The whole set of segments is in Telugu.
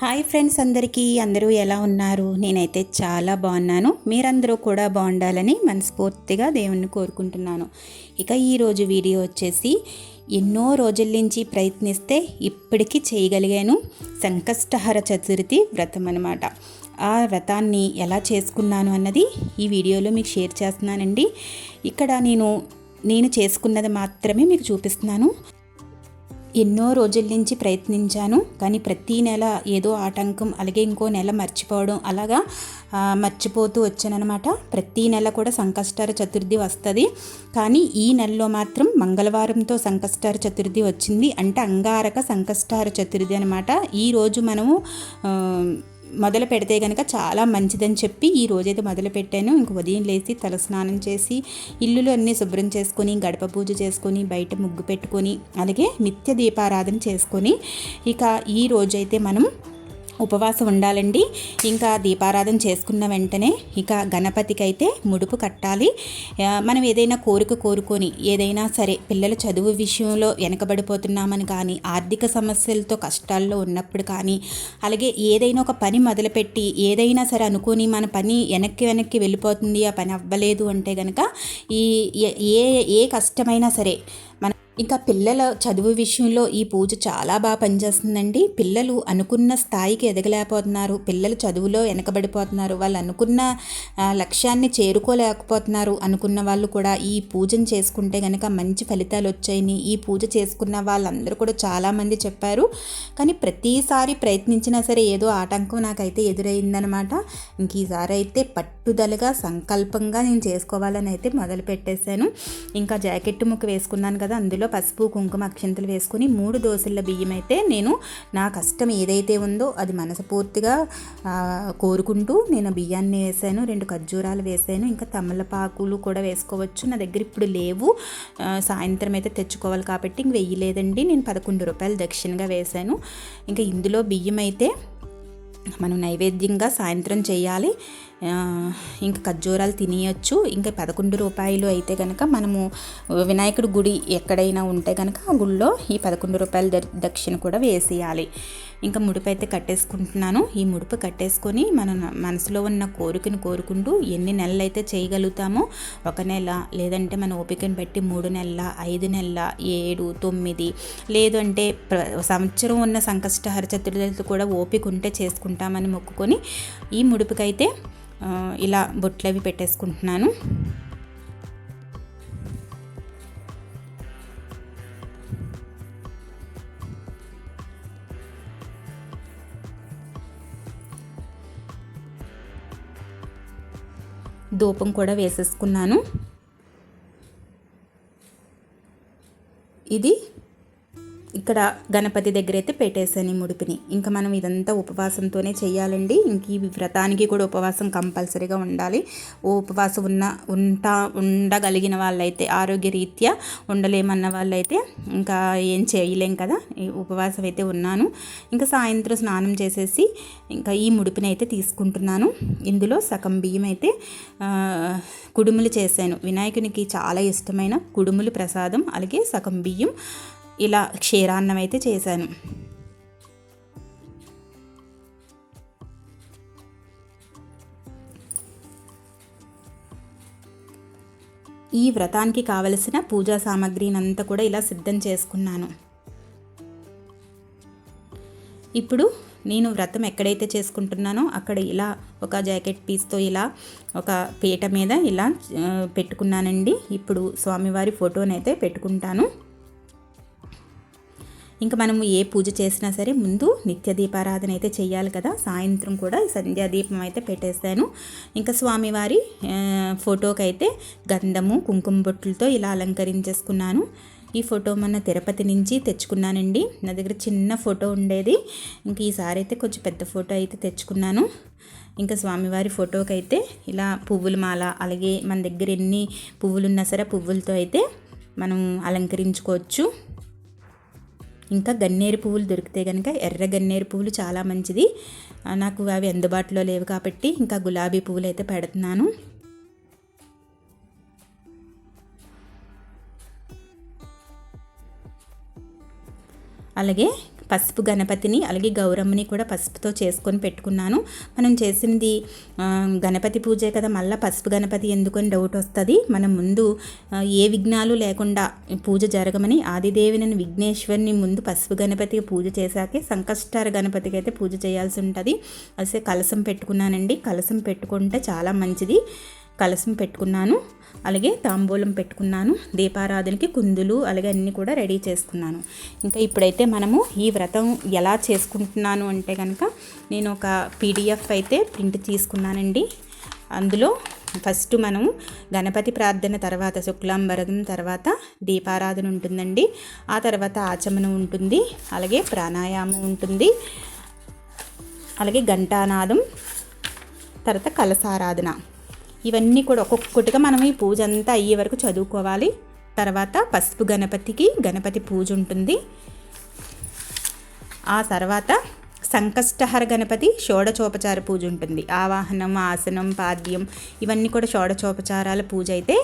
హాయ్ ఫ్రెండ్స్ అందరికీ అందరూ ఎలా ఉన్నారు? నేనైతే చాలా బాగున్నాను. మీరందరూ కూడా బాగుండాలని మనస్ఫూర్తిగా దేవుణ్ణి కోరుకుంటున్నాను. ఇక ఈరోజు వీడియో వచ్చేసి ఎన్నో రోజుల నుంచి ప్రయత్నిస్తే ఇప్పటికీ చేయగలిగాను. సంకష్టహర చతుర్థి వ్రతం అనమాట ఆ వ్రతాన్ని ఎలా చేసుకున్నాను అన్నది ఈ వీడియోలో మీకు షేర్ చేస్తున్నానండి. ఇక్కడ నేను నేను చేసుకున్నది మాత్రమే మీకు చూపిస్తున్నాను. ఎన్నో రోజుల నుంచి ప్రయత్నించాను. కానీ ప్రతి నెల ఏదో ఆటంకం అలాగే ఇంకో నెల మర్చిపోవడం అలాగా మర్చిపోతూ వచ్చానమాట ప్రతి నెల కూడా సంకష్టార చతుర్థి వస్తుంది. కానీ ఈ నెలలో మాత్రం మంగళవారంతో సంకష్టార చతుర్థి వచ్చింది. అంటే అంగారక సంకష్టార చతుర్థి అనమాట ఈరోజు మనము మొదలు పెడితే కనుక చాలా మంచిదని చెప్పి ఈ రోజైతే మొదలు పెట్టాను ఇంక ఉదయం లేచి తలస్నానం చేసి ఇల్లులు అన్నీ శుభ్రం చేసుకొని గడప పూజ చేసుకొని బయట ముగ్గు పెట్టుకొని అలాగే నిత్య దీపారాధన చేసుకొని ఇక ఈ రోజైతే మనం ఉపవాసం ఉండాలండి. ఇంకా దీపారాధన చేసుకున్న వెంటనే ఇక గణపతికి అయితే ముడుపు కట్టాలి. మనం ఏదైనా కోరిక కోరుకొని ఏదైనా సరే పిల్లల చదువు విషయంలో వెనకబడిపోతున్నామని కానీ ఆర్థిక సమస్యలతో కష్టాల్లో ఉన్నప్పుడు కానీ అలాగే ఏదైనా ఒక పని మొదలుపెట్టి ఏదైనా సరే అనుకుని మన పని వెనక్కి వెనక్కి వెళ్ళిపోతుంది ఆ పని అవ్వలేదు అంటే కనుక ఈ ఏ ఏ కష్టమైనా సరే ఇంకా పిల్లల చదువు విషయంలో ఈ పూజ చాలా బాగా పనిచేస్తుందండి. పిల్లలు అనుకున్న స్థాయికి ఎదగలేకపోతున్నారు. పిల్లలు చదువులో వెనకబడిపోతున్నారు. వాళ్ళు అనుకున్న లక్ష్యాన్ని చేరుకోలేకపోతున్నారు అనుకున్న వాళ్ళు కూడా ఈ పూజను చేసుకుంటే కనుక మంచి ఫలితాలు వచ్చాయని ఈ పూజ చేసుకున్న వాళ్ళందరూ కూడా చాలామంది చెప్పారు. కానీ ప్రతిసారి ప్రయత్నించినా సరే ఏదో ఆటంకం నాకైతే ఎదురైందనమాట. ఇంక ఈసారి అయితే పట్టుదలగా సంకల్పంగా నేను చేసుకోవాలని అయితే మొదలు పెట్టేశాను ఇంకా జాకెట్ ముక్క వేసుకున్నాను కదా అందులో అందులో పసుపు కుంకుమ అక్షంతలు వేసుకుని మూడు దోశల బియ్యం అయితే నేను నా కష్టం ఏదైతే ఉందో అది మనసపూర్తిగా కోరుకుంటూ నేను బియ్యాన్ని వేసాను. రెండు ఖర్జూరాలు వేసాను. ఇంకా తమలపాకులు కూడా వేసుకోవచ్చు. నా దగ్గర ఇప్పుడు లేవు. సాయంత్రం అయితే తెచ్చుకోవాలి కాబట్టి ఇంక వెయ్యలేదండి నేను పదకొండు రూపాయలు దక్షిణగా వేశాను ఇంకా ఇందులో బియ్యం అయితే మనం నైవేద్యంగా సాయంత్రం చేయాలి. ఇంకా ఖర్జూరాలు తినేయచ్చు. ఇంకా పదకొండు రూపాయలు అయితే కనుక మనము వినాయకుడి గుడి ఎక్కడైనా ఉంటే కనుక ఆ గుడిలో ఈ పదకొండు రూపాయల దక్షిణ కూడా వేసేయాలి. ఇంకా ముడుపు అయితే కట్టేసుకుంటున్నాను. ఈ ముడుపు కట్టేసుకొని మన మనసులో ఉన్న కోరికను కోరుకుంటూ ఎన్ని నెలలు అయితే చేయగలుగుతామో ఒక నెల లేదంటే మన ఓపికను బట్టి మూడు నెలల ఐదు నెలల ఏడు తొమ్మిది లేదు అంటే సంవత్సరం ఉన్న సంకష్టహర చతుర్థులతో కూడా ఓపిక ఉంటే చేసుకుంటామని మొక్కుకొని ఈ ముడుపుకైతే ఇలా బొట్లు అవి పెట్టేసుకుంటున్నాను. ధూపం కూడా వేసేసుకున్నాను. ఇది ఇక్కడ గణపతి దగ్గర అయితే పెట్టేశాను ఈ ముడిపిని. ఇంకా మనం ఇదంతా ఉపవాసంతోనే చేయాలండి ఇంక ఈ వ్రతానికి కూడా ఉపవాసం కంపల్సరీగా ఉండాలి. ఉపవాసం ఉన్న ఉంటా ఉండగలిగిన వాళ్ళైతే ఆరోగ్య రీత్యా ఉండలేమన్న వాళ్ళైతే ఇంకా ఏం చేయలేం కదా. ఈ ఉపవాసం అయితే ఉన్నాను. ఇంకా సాయంత్రం స్నానం చేసేసి ఇంకా ఈ ముడిపిని అయితే తీసుకుంటున్నాను. ఇందులో సగం బియ్యం అయితే కుడుములు చేశాను. వినాయకునికి చాలా ఇష్టమైన కుడుములు ప్రసాదం అలాగే సగం బియ్యం ఇలా క్షీరాన్నం అయితే చేశాను. ఈ వ్రతానికి కావలసిన పూజా సామాగ్రిని అంతా కూడా ఇలా సిద్ధం చేసుకున్నాను. ఇప్పుడు నేను వ్రతం ఎక్కడైతే చేసుకుంటున్నానో అక్కడ ఇలా ఒక జాకెట్ పీస్తో ఇలా ఒక పీట మీద ఇలా పెట్టుకున్నానండి. ఇప్పుడు స్వామివారి ఫోటోనైతే పెట్టుకుంటాను. ఇంకా మనము ఏ పూజ చేసినా సరే ముందు నిత్య దీపారాధన అయితే చేయాలి కదా. సాయంత్రం కూడా సంధ్యా దీపం అయితే పెట్టేశాను. ఇంకా స్వామివారి ఫోటోకి అయితే గంధము కుంకుమ బొట్టులతో ఇలా అలంకరించేసుకున్నాను. ఈ ఫోటో మన తిరుపతి నుంచి తెచ్చుకున్నానండి. నా దగ్గర చిన్న ఫోటో ఉండేది. ఇంక ఈసారి అయితే కొంచెం పెద్ద ఫోటో అయితే తెచ్చుకున్నాను. ఇంకా స్వామివారి ఫోటోకి అయితే ఇలా పువ్వుల మాల అలాగే మన దగ్గర ఎన్ని పువ్వులు ఉన్నా సరే పువ్వులతో అయితే మనం అలంకరించుకోవచ్చు. ఇంకా గన్నేరు పువ్వులు దొరికితే కనుక ఎర్ర గన్నేరు పువ్వులు చాలా మంచిది. నాకు అవి అందుబాటులో లేవు కాబట్టి ఇంకా గులాబీ పువ్వులు అయితే పెడుతున్నాను. అలాగే పసుపు గణపతిని అలాగే గౌరమ్మని కూడా పసుపుతో చేసుకొని పెట్టుకున్నాను. మనం చేసింది గణపతి పూజే కదా. మళ్ళీ పసుపు గణపతి ఎందుకని డౌట్ వస్తుంది? మనం ముందు ఏ విఘ్నాలు లేకుండా పూజ జరగమని ఆదిదేవిని విఘ్నేశ్వరిని ముందు పసుపు గణపతికి పూజ చేశాకే సంకష్టార గణపతికి అయితే పూజ చేయాల్సి ఉంటుంది. అసలు కలసం పెట్టుకున్నానండి. కలసం పెట్టుకుంటే చాలా మంచిది. కలసం పెట్టుకున్నాను అలాగే తాంబూలం పెట్టుకున్నాను దీపారాధనకి కుందులు అలాగే అన్నీ కూడా రెడీ చేసుకున్నాను. ఇంకా ఇప్పుడైతే మనము ఈ వ్రతం ఎలా చేసుకుంటున్నాను అంటే కనుక నేను ఒక పీడిఎఫ్ అయితే ప్రింట్ తీసుకున్నానండి. అందులో ఫస్ట్ మనం గణపతి ప్రార్థన తర్వాత శుక్లాంబరదం తర్వాత దీపారాధన ఉంటుందండి. ఆ తర్వాత ఆచమనం ఉంటుంది అలాగే ప్రాణాయామం ఉంటుంది అలాగే ఘంటానాదం తర్వాత కలసారాధన ఇవన్నీ కూడా ఒక్కొక్కటిగా మనం ఈ పూజ అంతా అయ్యే వరకు చదువుకోవాలి. తర్వాత పసుపు గణపతికి గణపతి పూజ ఉంటుంది. ఆ తర్వాత సంకష్టహర గణపతి షోడచోపచార పూజ ఉంటుంది. ఆవాహనం ఆసనం పాద్యం ఇవన్నీ కూడా షోడచోపచారాల పూజ అయితే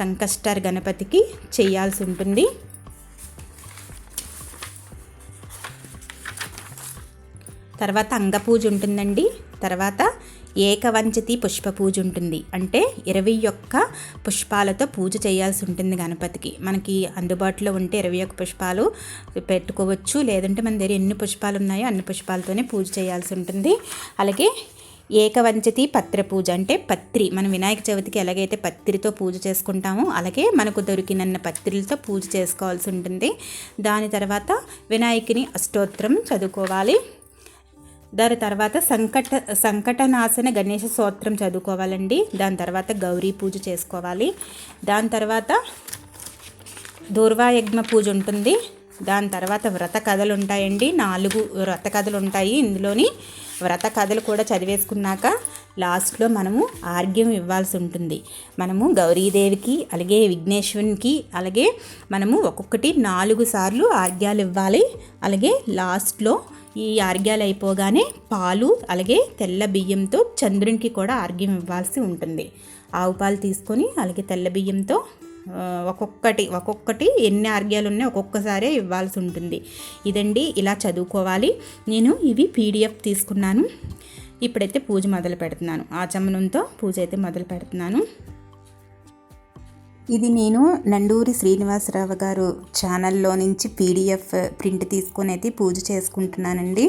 సంకష్టహర గణపతికి చేయాల్సి ఉంటుంది. తర్వాత అంగపూజ ఉంటుందండి. తర్వాత ఏకవంచతి పుష్ప పూజ ఉంటుంది. అంటే ఇరవై ఒక్క పుష్పాలతో పూజ చేయాల్సి ఉంటుంది గణపతికి. మనకి అందుబాటులో ఉంటే ఇరవై ఒక్క పుష్పాలు పెట్టుకోవచ్చు. లేదంటే మన దగ్గర ఎన్ని పుష్పాలు ఉన్నాయో అన్ని పుష్పాలతోనే పూజ చేయాల్సి ఉంటుంది. అలాగే ఏకవంచతి పత్ర పూజ అంటే పత్రి. మనం వినాయక చవితికి ఎలాగైతే పత్రితో పూజ చేసుకుంటామో అలాగే మనకు దొరికినన్న పత్రిలతో పూజ చేసుకోవాల్సి ఉంటుంది. దాని తర్వాత వినాయకుని అష్టోత్తరం చదువుకోవాలి. దాని తర్వాత సంకట సంకటనాశన గణేష స్తోత్రం చదువుకోవాలండి. దాని తర్వాత గౌరీ పూజ చేసుకోవాలి. దాని తర్వాత దూర్వాయజ్ఞ పూజ ఉంటుంది. దాని తర్వాత వ్రత కథలు ఉంటాయండి. నాలుగు వ్రత కథలు ఉంటాయి. ఇందులోని వ్రత కథలు కూడా చదివేసుకున్నాక లాస్ట్లో మనము ఆర్గ్యం ఇవ్వాల్సి ఉంటుంది. మనము గౌరీదేవికి అలాగే విఘ్నేశ్వరునికి అలాగే మనము ఒక్కొక్కటి నాలుగు సార్లు ఆర్గ్యాలు ఇవ్వాలి. అలాగే లాస్ట్లో ఈ ఆర్గ్యాలు అయిపోగానే పాలు అలాగే తెల్ల బియ్యంతో చంద్రునికి కూడా ఆర్గ్యం ఇవ్వాల్సి ఉంటుంది. ఆవు పాలు తీసుకొని అలాగే తెల్ల బియ్యంతో ఒక్కొక్కటి ఒక్కొక్కటి ఎన్ని ఆర్గ్యాలు ఉన్నాయో ఒక్కొక్కసారే ఇవ్వాల్సి ఉంటుంది. ఇదండి ఇలా చదువుకోవాలి. నేను ఇవి పీడిఎఫ్ తీసుకున్నాను. ఇప్పుడైతే పూజ మొదలు పెడుతున్నాను. ఆచమనంతో పూజ అయితే మొదలు పెడుతున్నాను. ఇది నేను నండూరి శ్రీనివాసరావు గారు ఛానల్లో నుంచి పీడిఎఫ్ ప్రింట్ తీసుకొని అయితే పూజ చేసుకుంటున్నానండి.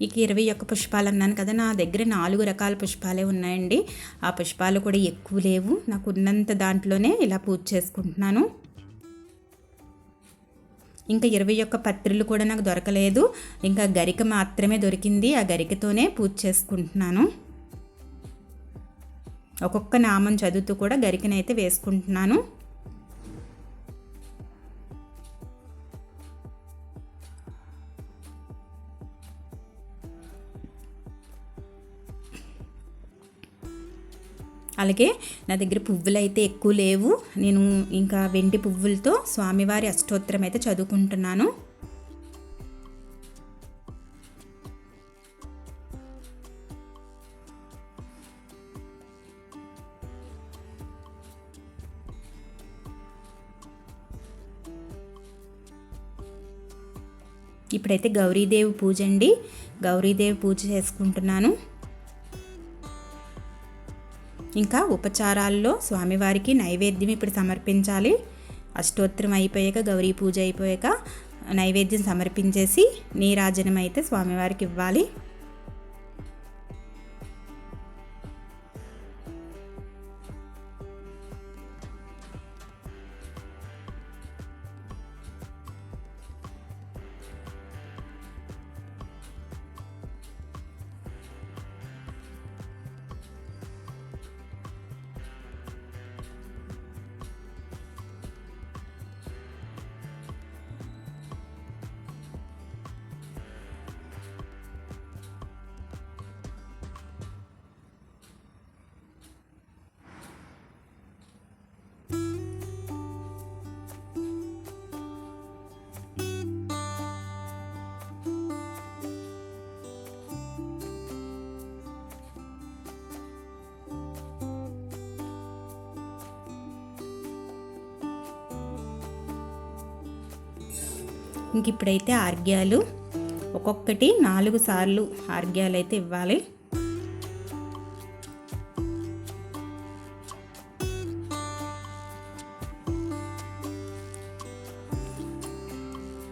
ఇక ఇరవై ఒక్క పుష్పాలు అన్నాను కదా నా దగ్గర నాలుగు రకాల పుష్పాలే ఉన్నాయండి. ఆ పుష్పాలు కూడా ఎక్కువ లేవు. నాకు ఉన్నంత దాంట్లోనే ఇలా పూజ చేసుకుంటున్నాను. ఇంకా ఇరవై ఒక్క పత్రులు కూడా నాకు దొరకలేదు. ఇంకా గరిక మాత్రమే దొరికింది. ఆ గరికతోనే పూజ చేసుకుంటున్నాను. ఒక్కొక్క నామం చదువుతూ కూడా గరికనైతే వేసుకుంటున్నాను. అలాగే నా దగ్గర పువ్వులు అయితే ఎక్కువ లేవు. నేను ఇంకా వెండి పువ్వులతో స్వామివారి అష్టోత్తరం అయితే చదువుకుంటున్నాను. ఇప్పుడైతే గౌరీదేవి పూజ అండి. గౌరీదేవి పూజ చేసుకుంటున్నాను. ఇంకా ఉపచారాల్లో స్వామివారికి నైవేద్యం ఇప్పుడు సమర్పించాలి. అష్టోత్తరం అయిపోయాక గౌరీ పూజ అయిపోయాక నైవేద్యం సమర్పించేసి నీరాజనం అయితే స్వామివారికి ఇవ్వాలి. ఇంక ఇప్పుడైతే ఆర్గ్యాలు. ఒక్కొక్కటి నాలుగు సార్లు ఆర్గ్యాలు అయితే ఇవ్వాలి.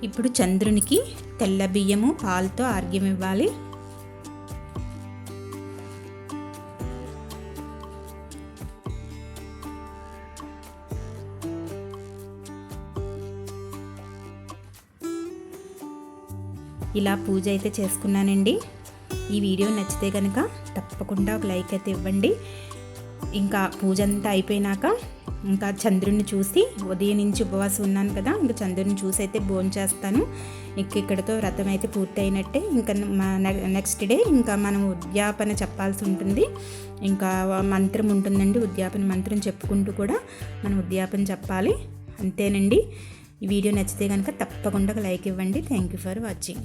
ఇప్పుడు చంద్రునికి తెల్ల బియ్యము పాలతో ఆర్గ్యం ఇవ్వాలి ఇలా పూజ అయితే చేసుకున్నానండి. ఈ వీడియో నచ్చితే కనుక తప్పకుండా ఒక లైక్ అయితే ఇవ్వండి. ఇంకా పూజ అంతా అయిపోయినాక ఇంకా చంద్రుడిని చూసి ఉదయం నుంచి ఉపవాసం ఉన్నాను కదా ఇంకా చంద్రుడిని చూసి అయితే భోజనం చేస్తాను. ఇంక ఇక్కడతో వ్రతం అయితే పూర్తి అయినట్టే ఇంకా మా నెక్స్ట్ డే ఇంకా మనం ఉద్యాపన చెప్పాల్సి ఉంటుంది. ఇంకా మంత్రం ఉంటుందండి ఉద్యాపన మంత్రం చెప్పుకుంటూ కూడా మనం ఉద్యాపన చెప్పాలి. అంతేనండి. ఈ వీడియో నచ్చితే కనుక తప్పకుండా లైక్ ఇవ్వండి. Thank you for watching